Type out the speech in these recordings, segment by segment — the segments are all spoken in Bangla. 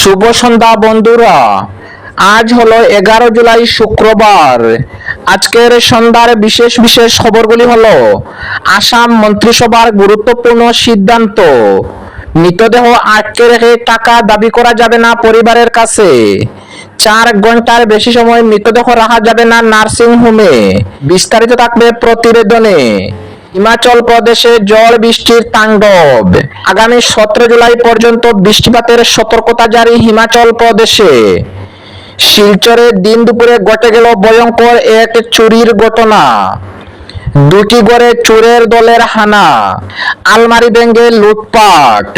শুভ সন্ধ্যা, বন্ধুরা। আজ হলো এগারো জুলাই, শুক্রবার। আজকের সন্ধ্যার বিশেষ বিশেষ খবরগুলি হলো, আসাম মন্ত্রিসভার গুরুত্বপূর্ণ সিদ্ধান্ত। মৃতদেহ আটকে রেখে টাকা দাবি করা যাবে না পরিবারের কাছে। চার ঘণ্টার বেশি সময় মৃতদেহ রাখা যাবে না নার্সিং হোমে বিস্তারিত থাকবে প্রতিবেদনে। হিমাচল প্রদেশে জল বৃষ্টির তাণ্ডব। আগামী সতেরো জুলাই পর্যন্ত বৃষ্টিপাতের সতর্কতা জারি হিমাচল প্রদেশে। শিলচরে দিন দুপুরে ঘটে গেল ভয়ঙ্কর এক চুরির ঘটনা। দুটি ঘরে চোরের দলের হানা। আলমারি ভেঙ্গে লুটপাট।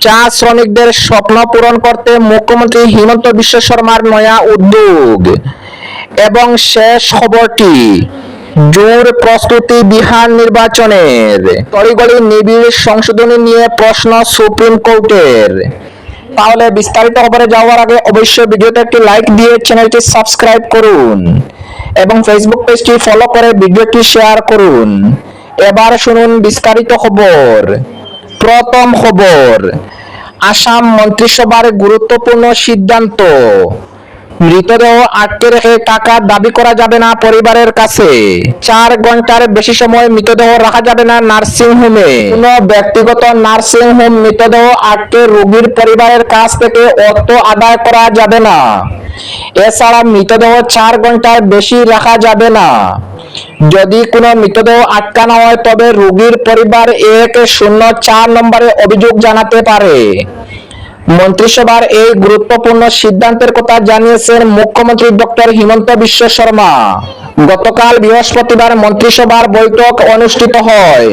চা শ্রমিকদের স্বপ্ন পূরণ করতে মুখ্যমন্ত্রী হিমন্ত বিশ্ব শর্মার নয়া উদ্যোগ। এবং শেষ খবরটি জোর প্রস্তুতি বিহার নির্বাচনের। তড়িগড়ি নিবিড় সংশোধনী নিয়ে প্রশ্ন সুপ্রিম কোর্টের। তাহলে বিস্তারিত খবরে যাওয়ার আগে অবশ্যই ভিডিওতে একটি লাইক দিয়ে চ্যানেলটি সাবস্ক্রাইব করুন এবং ফেসবুক পেজটি ফলো করে ভিডিওটি শেয়ার করুন। এবার শুনুন বিস্তারিত খবর। প্রথম খবর, আসাম মন্ত্রিসভার গুরুত্বপূর্ণ সিদ্ধান্ত। মৃতদেহ আটকে রেখে টাকা দাবি করা যাবে না পরিবারের কাছে। চার ঘণ্টার বেশি সময় মৃতদেহ রাখা যাবে না নার্সিং হোমে। কোন ব্যক্তিগত নার্সিং হোম মৃতদেহ আটকে রোগীর পরিবারের কাছ থেকে অর্থ আদায় করা যাবে না। এছাড়া মৃতদেহ চার ঘণ্টার বেশি রাখা যাবে না। যদি কোনো মৃতদেহ আটকানো হয়, তবে রোগীর পরিবার এক শূন্য চার নম্বরে অভিযোগ জানাতে পারে। মন্ত্রিসভার এই গুরুত্বপূর্ণ সিদ্ধান্তের কথা জানিয়েছেন মুখ্যমন্ত্রী ডক্টর হিমন্ত বিশ্ব শর্মা। গতকাল বৃহস্পতিবার মন্ত্রিসভার বৈঠক অনুষ্ঠিত হয়।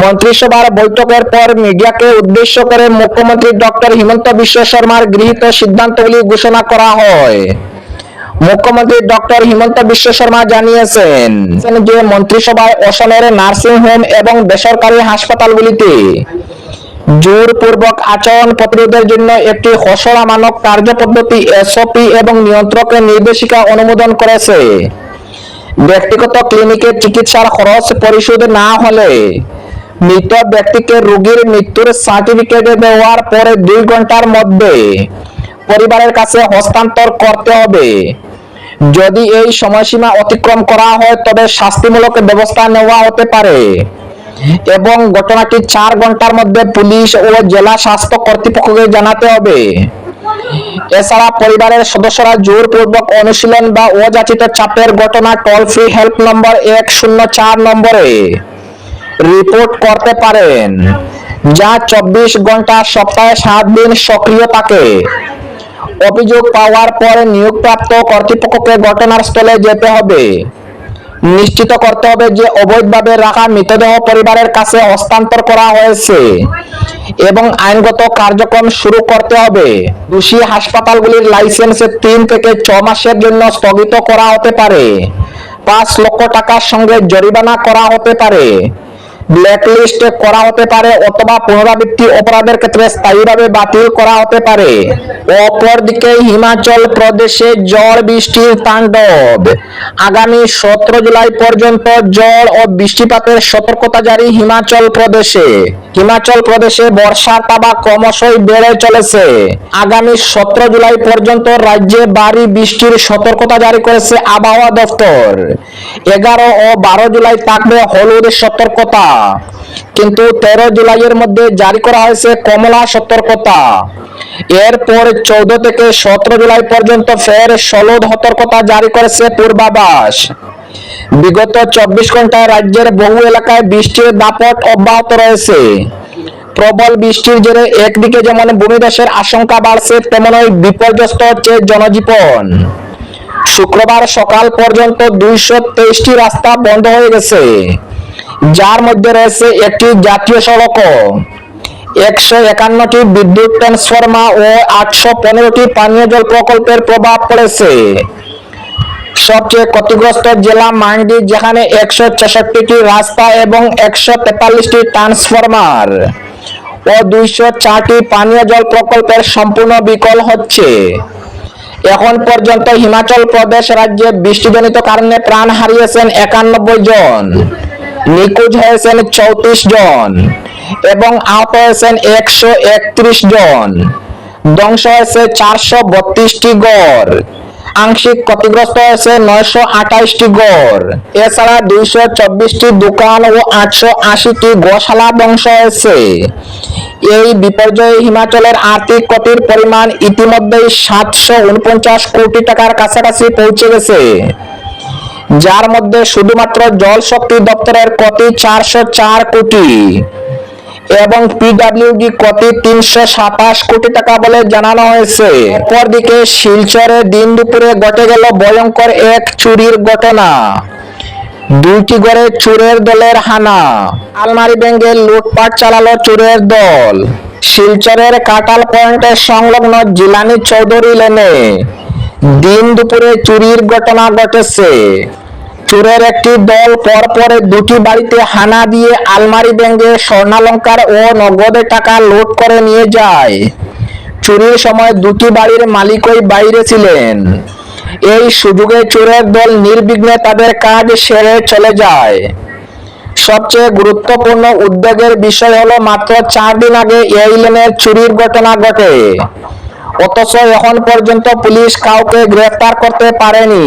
মন্ত্রিসভার বৈঠকের পর মিডিয়াকে উদ্দেশ্য করে মুখ্যমন্ত্রী ডক্টর হিমন্ত বিশ্ব শর্মার গৃহীত সিদ্ধান্তগুলি ঘোষণা করা হয়। মুখ্যমন্ত্রী ডক্টর হিমন্ত বিশ্ব শর্মা জানিয়েছেন যে মন্ত্রিসভায় অসমের নার্সিং হোম এবং বেসরকারি হাসপাতালগুলিতে জোরপূর্বক আচরণ প্রতিরোধের জন্য একটি খসড়া মানক কার্যপদ্ধতি এসওপি এবং নিয়ন্ত্রকের নির্দেশিকা অনুমোদন করেছে। ব্যক্তিগত ক্লিনিকে চিকিৎসার খরচ পরিশোধ না হলে মৃত ব্যক্তিকে রোগীর মৃত্যুর সার্টিফিকেট দেওয়ার পরে দুই ঘণ্টার মধ্যে পরিবারের কাছে হস্তান্তর করতে হবে। যদি এই সময়সীমা অতিক্রম করা হয়, তবে শাস্তিমূলক ব্যবস্থা নেওয়া হতে পারে। এবং ঘটনাটি চার ঘণ্টার মধ্যে পুলিশ ও জেলা স্বাস্থ্য কর্তৃপক্ষকে জানাতে হবে। এছাড়া পরিবারের সদস্যরা জোরপূর্বক অনুশীলন বা অযাচিত চাপের ঘটনা টোল ফ্রি হেল্প নম্বর এক শূন্য চার নম্বরে রিপোর্ট করতে পারেন, যা চব্বিশ ঘণ্টা সপ্তাহে সাত দিন সক্রিয় থাকে। অভিযোগ পাওয়ার পরে নিয়োগপ্রাপ্ত কর্তৃপক্ষকে ঘটনার স্থলে যেতে হবে। নিশ্চিত করতে হবে যে অবৈধভাবে রাখা মৃতদেহ পরিবারের কাছে হস্তান্তর করা হয়েছে এবং আইনগত কার্যক্রম শুরু করতে হবে। দোষী হাসপাতালগুলির লাইসেন্স তিন থেকে ছ মাসের জন্য স্থগিত করা হতে পারে। পাঁচ লক্ষ টাকার সঙ্গে জরিমানা করা হতে পারে। ব্ল্যাকলিস্ট করা হতে পারে অথবা পুনরাবৃত্তি অপরাধের ক্ষেত্রে স্থায়ীভাবে বাতিল করা হতে পারে। অপরদিকে হিমাচল প্রদেশে ঝড় বৃষ্টির তাণ্ডব। আগামী সতেরো জুলাই পর্যন্ত ঝড় ও বৃষ্টিপাতের সতর্কতা জারি হিমাচল প্রদেশে। হিমাচল প্রদেশে বর্ষার তাবা ক্রমশই বেড়ে চলেছে। আগামী সতেরো জুলাই পর্যন্ত রাজ্যে ভারী বৃষ্টির সতর্কতা জারি করেছে আবহাওয়া দপ্তর। এগারো ও বারো জুলাই থাকবে হলুদ সতর্কতা। কিন্তু তেরো জুলাইয়ের মধ্যে জারি করা হয়েছে কমলা সতর্কতা। এরপর চৌদ্দ থেকে সতেরো জুলাই পর্যন্ত ফের সলদ সতর্কতা জারি করেছে পূর্বাভাস। বিগত চব্বিশ ঘন্টায় রাজ্যের বহু এলাকায় বৃষ্টির দাপট অব্যাহত রয়েছে। প্রবল বৃষ্টির জেরে একদিকে যেমন ভূমিধসের আশঙ্কা বাড়ছে, তেমনই বিপর্যস্ত হচ্ছে জনজীবন। শুক্রবার সকাল পর্যন্ত দুইশো তেইশটি রাস্তা বন্ধ হয়ে গেছে। যার মধ্যে রয়েছে একটি জাতীয় সড়ক। একশো একান্নটি বিদ্যুৎ ট্রান্সফরমার ও আটশো পনেরোটি পানীয় জল প্রকল্পের প্রভাব পড়েছে। সবচেয়ে ক্ষতিগ্রস্ত জেলা মান্ডি, যেখানে একশো ছেষট্টিটি রাস্তা এবং একশো তেতাল্লিশটি ট্রান্সফরমার ও দুইশো চারটি পানীয় জল প্রকল্পের সম্পূর্ণ বিকল হচ্ছে। এখন পর্যন্ত হিমাচল প্রদেশ রাজ্যে বৃষ্টিজনিত কারণে প্রাণ হারিয়েছেন একানব্বই জন। নিখোঁজ হয়েছেন চৌত্রিশ জন এবং আহত হয়েছেন একশো একত্রিশ জন। ধ্বংস হয়েছে চারশো বত্রিশটি গড়। আংশিক ক্ষতিগ্রস্ত হয়েছে নয়শো আঠাইশটি গড়। এছাড়া দুইশো চব্বিশটি দোকান ও আটশো আশিটি গোশালা ধ্বংস হয়েছে। এই বিপর্যয়ে হিমাচলের আর্থিক ক্ষতির পরিমাণ ইতিমধ্যেই সাতশো উনপঞ্চাশ কোটি টাকার কাছাকাছি পৌঁছে গেছে। যার মধ্যে শুধুমাত্র জল শক্তি দপ্তরের ক্ষতি চারশো চার কোটি এবং পিডাব্লিউডি ক্ষতি তিনশো সাতাশ কোটি টাকা বলে জানানো হয়েছে। অপরদিকে শিলচরে দিন দুপুরে ঘটে গেল ভয়ঙ্কর এক চুরির ঘটনা। দুইটি ঘরে চোরের দলের হানা। আলমারি ব্যাঙ্গে লুটপাট চালালো চোরের দল। শিলচরের কাটাল পয়েন্টের সংলগ্ন জিলানি চৌধুরী লেনে দিন দুপুরে চুরির ঘটনা ঘটেছে। চোরের একটি দল পরপরে দুটি বাড়িতে হানা দিয়ে আলমারি ব্যাঙ্গে স্বর্ণালঙ্কার ও নগদে টাকা লুট করে নিয়ে যায়। চুরির সময় দুটি বাড়ির মালিকই বাইরে ছিলেন। এই সুযোগে চোরের দল নির্বিঘ্নে তাদের কাজ সেরে চলে যায়। সবচেয়ে গুরুত্বপূর্ণ উদ্বেগের বিষয় হলো মাত্র চার দিন আগে এই লেনের চুরির ঘটনা ঘটে। অথচ এখন পর্যন্ত পুলিশ কাউকে গ্রেফতার করতে পারেনি।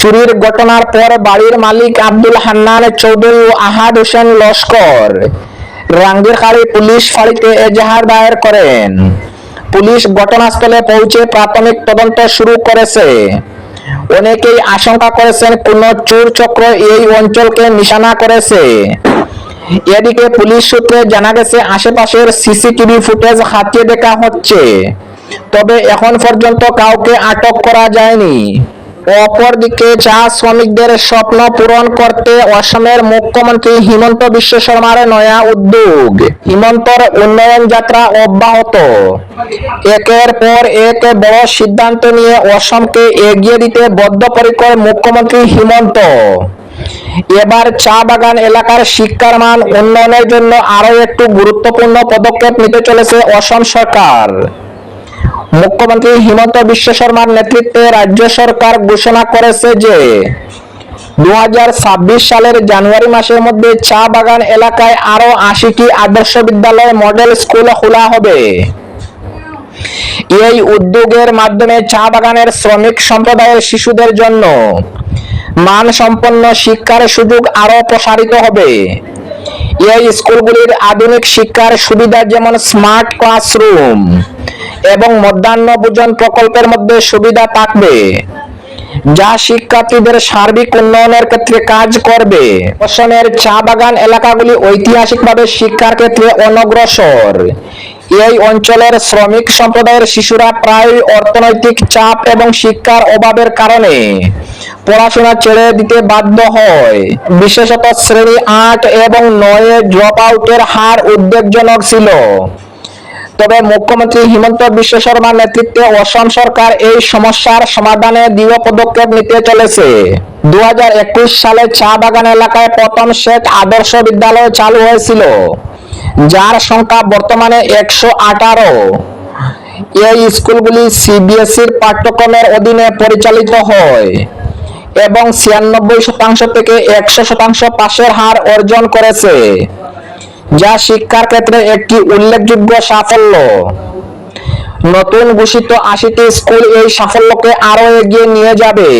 চুরির ঘটনার পর বাড়ির মালিক আব্দুল হান্নান চৌধুরী ও আহাদ হোসেন লস্কর রাঙ্গিরখাড়ি পুলিশ ফাঁড়িতে এজাহার দায়ের করেন। পুলিশ ঘটনাস্থলে পৌঁছে প্রাথমিক তদন্ত শুরু করেছে। অনেকেই আশঙ্কা করেছেন কোন চোর চক্র এই অঞ্চলকে নিশানা করেছে। এদিকে পুলিশ সূত্রে জানা গেছে, আশেপাশের সিসিটিভি ফুটেজ হাতিয়ে দেখা হচ্ছে। তবে এখন পর্যন্ত কাউকে আটক করা যায়নি। অপরদিকে চা শ্রমিকদের স্বপ্ন পূরণ করতে অসমের মুখ্যমন্ত্রী হিমন্ত বিশ্ব শর্মার নয়া উদ্যোগ। হিমন্তর উন্নয়ন যাত্রা অব্যাহত। একের পর এক বড় সিদ্ধান্ত নিয়ে অসমকে এগিয়ে দিতে বদ্ধপরিকর মুখ্যমন্ত্রী হিমন্ত। এবার চা বাগান এলাকার শিক্ষার মান উন্নয়নের জন্য আরও একটু গুরুত্বপূর্ণ পদক্ষেপ নিতে চলেছে অসম সরকার। মুখ্যমন্ত্রী হিমন্ত বিশ্ব শর্মার নেতৃত্বে রাজ্য সরকার ঘোষণা করেছে যে দু হাজার ছাব্বিশ সালের জানুয়ারি মাসের মধ্যে চা বাগান এলাকায় আরও আশিটি আদর্শ বিদ্যালয় মডেল স্কুল খোলা হবে। এই উদ্যোগের মাধ্যমে চা বাগানের শ্রমিক সম্প্রদায়ের শিশুদের জন্য মানসম্পন্ন শিক্ষার সুযোগ আরও প্রসারিত হবে। এই স্কুলগুলির আধুনিক শিক্ষার সুবিধা যেমন স্মার্ট ক্লাসরুম এবং মধ্যাহ্ন ভোজন প্রকল্পের মধ্যে সুবিধা থাকবে, যা শিক্ষার্থীদের সার্বিক উন্নয়নের ক্ষেত্রে কাজ করবে। অসমের চা বাগান এলাকাগুলি ঐতিহাসিকভাবে শিক্ষার ক্ষেত্রে অনগ্রসর। এই অঞ্চলের শ্রমিক সম্প্রদায়ের শিশুরা প্রায় অর্থনৈতিক চাপ এবং শিক্ষার অভাবের কারণে পড়াশোনা ছেড়ে দিতে বাধ্য হয়। বিশেষত শ্রেণি আট এবং নয়ে ড্রপ আউটের হার উদ্বেগজনক ছিল। তবে মুখ্যমন্ত্রী হিমন্ত বিশ্ব শর্মার নেতৃত্বে অসম সরকার এই সমস্যার সমাধানে দৃঢ় পদক্ষেপ নিতে চলেছে। দু হাজার একুশ সালে চা বাগান এলাকায় প্রথম শেখ আদর্শ বিদ্যালয় চালু হয়েছিল, যার সংখ্যা বর্তমানে একশো আঠারো। এই স্কুলগুলি সিবিএসইর পাঠ্যক্রমের অধীনে পরিচালিত হয় এবং ছিয়ানব্বই শতাংশ থেকে একশো শতাংশ পাশের হার অর্জন করেছে। যা শিক্ষার ক্ষেত্রে একটি উল্লেখযোগ্য সাফল্য। নতুন ঘোষিত আশিটি স্কুল এই সাফল্যকে আরও এগিয়ে নিয়ে যাবে।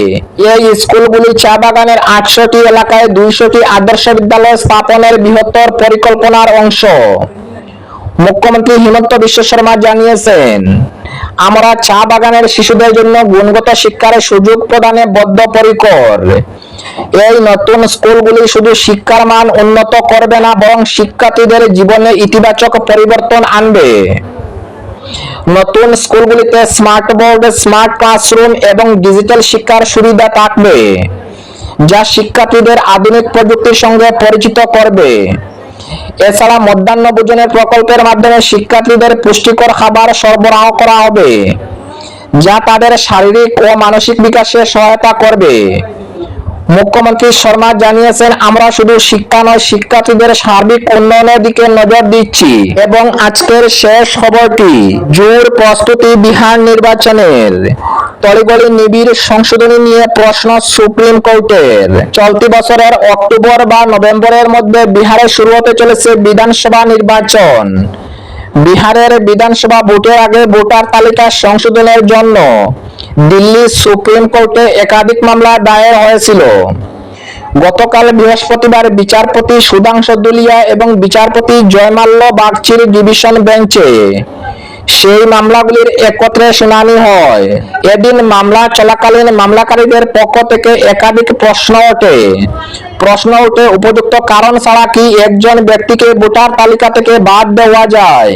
এই স্কুলগুলি চা বাগানের আটশোটি এলাকায় দুইশোটি আদর্শ বিদ্যালয় স্থাপনের বৃহত্তর পরিকল্পনার অংশ। মুখ্যমন্ত্রী হিমন্ত বিশ্ব শর্মা জানিয়েছেন, আমরা চা বাগানের শিশুদের জন্য গুণগত শিক্ষার সুযোগ প্রদানে বদ্ধপরিকর। এই নতুন স্কুলগুলি শুধু শিক্ষার মান উন্নত করবে না, বরং শিক্ষার্থীদের জীবনে ইতিবাচক পরিবর্তন আনবে। নতুন স্কুলগুলিতে স্মার্ট বোর্ড স্মার্ট ক্লাসরুম এবং ডিজিটাল শিক্ষার সুবিধা থাকবে, যা শিক্ষার্থীদের আধুনিক প্রযুক্তির সঙ্গে পরিচিত করবে। এছাড়া মধ্যাহ্ন ভোজনের প্রকল্পের মাধ্যমে শিক্ষার্থীদের পুষ্টিকর খাবার সরবরাহ করা হবে, যা তাদের শারীরিক ও মানসিক বিকাশে সহায়তা করবে। মুখ্যমন্ত্রী শর্মা জানিয়েছেন, আমরা শুধু শিক্ষা নয়, শিক্ষার্থীদের সার্বিক উন্নয়নের দিকে নজর দিচ্ছি। এবং আজকের শেষ খবরটি জোর প্রস্তুতি বিহার নির্বাচনের। তড়িগড়ি নিবিড় সংশোধনী নিয়ে প্রশ্ন সুপ্রিম কোর্টের। চলতি বছরের অক্টোবর বা নভেম্বরের মধ্যে বিহারে শুরু হতে চলেছে বিধানসভা নির্বাচন। বিহারের বিধানসভা ভোটের আগে ভোটার তালিকা সংশোধনের জন্য দিল্লি সুপ্রিম কোর্টে একাধিক মামলা দায়ের হয়েছিল। গতকাল বৃহস্পতিবার বিচারপতি সুধাংশ দুলিয়া এবং বিচারপতি জয়মাল্য বাগচির ডিভিশন বেঞ্চে সেই মামলাগুলির একত্রে শুনানি হয়। এদিন মামলা চলাকালীন মামলাকারীদের পক্ষ থেকে একাধিক প্রশ্ন ওঠে। প্রশ্ন ওঠে, উপযুক্ত কারণ ছাড়া কি একজন ব্যক্তিকে ভোটার তালিকা থেকে বাদ দেওয়া যায়?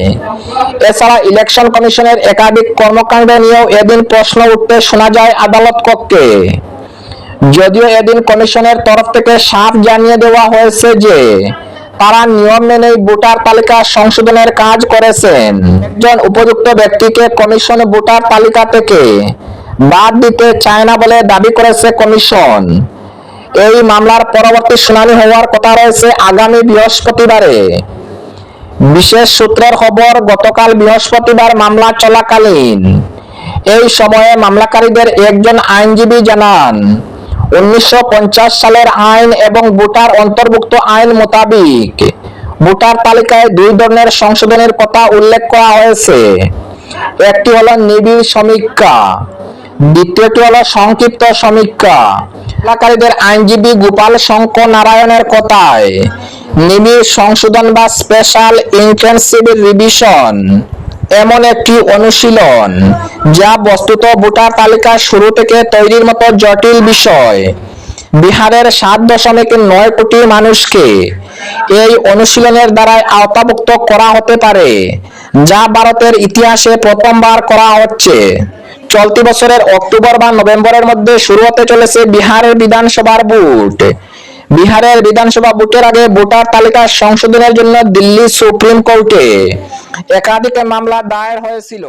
এছাড়া ইলেকশন কমিশনের একাধিক কর্মকাণ্ড নিয়েও এদিন প্রশ্ন উঠতে শোনা যায় আদালত কক্ষে। যদিও এদিন কমিশনের তরফ থেকে সাফ জানিয়ে দেওয়া হয়েছে যে তারা নিয়ম মেনে ভোটার তালিকা সংশোধনের কাজ করেছেন। একজন উপযুক্ত ব্যক্তিকে কমিশন ভোটার তালিকা থেকে বাদ দিতে চায় না বলে দাবি করেছে কমিশন। এই মামলার পরবর্তী শুনানি হওয়ার কথা রয়েছে আগামী বৃহস্পতিবারে। বিশেষ সূত্রের খবর, গতকাল বৃহস্পতিবার মামলা চলাকালীন। এই সময়ে মামলাকারীদের একজন আইনজীবী জানান উনিশশো পঞ্চাশ সালের আইন এবং ভোটার অন্তর্ভুক্ত আইন মোতাবিক ভোটার তালিকায় দুই ধরনের সংশোধনের কথা উল্লেখ করা হয়েছে। একটি হলো নিবিড় সমীক্ষা, দ্বিতীয়টি হলো সংক্ষিপ্ত সমীক্ষা। মামলাকারীদের আইনজীবী গোপাল শঙ্কর নারায়ণের কথায়, নিবিড় সংশোধন বা স্পেশাল ইন্টেন্সিভ রিভিশন এমন একটি অনুশীলন, যা বস্তুত ভোটার তালিকা শুরু থেকে তৈরির মতো জটিল বিষয়। বিহারের সাত দশমিক নয় কোটি মানুষকে এই অনুশীলনের দ্বারাই আওতাভুক্ত করা হতে পারে, যা ভারতের ইতিহাসে প্রথমবার করা হচ্ছে। চলতি বছরের অক্টোবর বা নভেম্বরের মধ্যে শুরু হতে চলেছে বিহারের বিধানসভার ভোট। বিহারের বিধানসভা ভোটের আগে ভোটার তালিকা সংশোধনের জন্য দিল্লি সুপ্রিম কোর্টে। একাধিক মামলা দায়ের হয়েছিল।